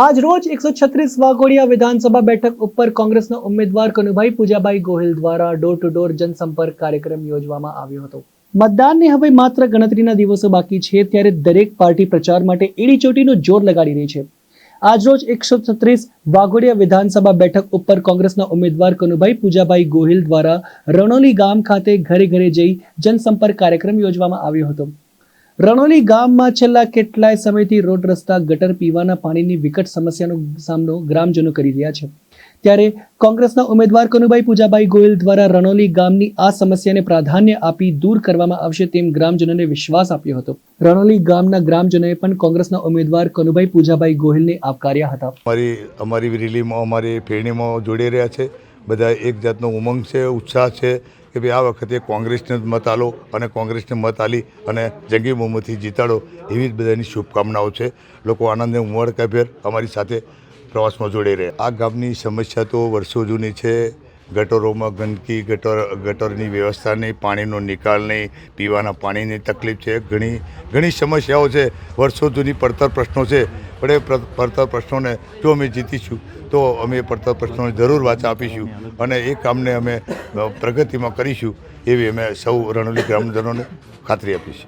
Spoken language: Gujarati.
આજ રોજ એકસો છત્રીસ વાઘોડિયા વિધાનસભા બેઠક ઉપર કોંગ્રેસના ઉમેદવાર કનુભાઈ પૂજાભાઈ ગોહિલ દ્વારા ડોર ટુ ડોર જનસંપર્ક કાર્યક્રમ યોજવામાં આવ્યો હતો. મતદાનને હવે માત્ર ગણતરીના દિવસો બાકી છે, ત્યારે દરેક પાર્ટી પ્રચાર માટે એડીચોટીનું જોર લગાડી રહી છે. આજરોજ એકસો છત્રીસ વાઘોડિયા વિધાનસભા બેઠક ઉપર કોંગ્રેસના ઉમેદવાર કનુભાઈ પૂજાભાઈ ગોહિલ દ્વારા રણોલી ગામ ખાતે ઘરે ઘરે જઈ જનસંપર્ક કાર્યક્રમ યોજવામાં આવ્યો હતો. રણોલી ગામમાં છેલ્લા કેટલાય સમયથી રોડ રસ્તા, ગટર પીવાના પાણીની વિકટ સમસ્યાનો સામનો ગ્રામજનો કરી રહ્યા છે. ત્યારે કોંગ્રેસના ઉમેદવાર કનુભાઈ પૂજાભાઈ ગોયલ દ્વારા રણોલી ગામની આ સમસ્યાને પ્રાધાન્ય આપી દૂર કરવામાં આવશે તેમ ગ્રામજનોને વિશ્વાસ આપ્યો હતો. રણોલી ગામના ગ્રામજનોએ પણ કોંગ્રેસના ઉમેદવાર કનુભાઈ પૂજાભાઈ ગોહિલને આવકાર્યા હતા. અમારી અમારી રેલીમાં, અમારી ફેરણીમાં જોડી રહ્યા છે. બધા એક જાતનો ઉમંગ છે, ઉત્સાહ છે. કે ભાઈ આ વખતે કોંગ્રેસને જ મત આલો અને કોંગ્રેસને મત આલી અને જંગી મોહમ્મદથી જીતાડો એવી જ બધાની શુભકામનાઓ છે. લોકો આનંદને ઉમળકાભેર અમારી સાથે પ્રવાસમાં જોડાઈ રહે આ ગામની સમસ્યા તો વર્ષો જૂની છે. ગટરોમાં ગંદકી, ગટર, ગટરની વ્યવસ્થા નહીં, પાણીનો નિકાલ નહીં, પીવાના પાણીની તકલીફ છે. ઘણી ઘણી સમસ્યાઓ છે. વર્ષો જૂની પડતર પ્રશ્નો છે. પણ એ પડતર પ્રશ્નોને જો અમે જીતીશું તો અમે પડતર પ્રશ્નોને જરૂર વાચા આપીશું. અને એ કામને અમે પ્રગતિમાં કરીશું એવી અમે સૌ રણોલી ગ્રામજનોને ખાતરી આપીશું.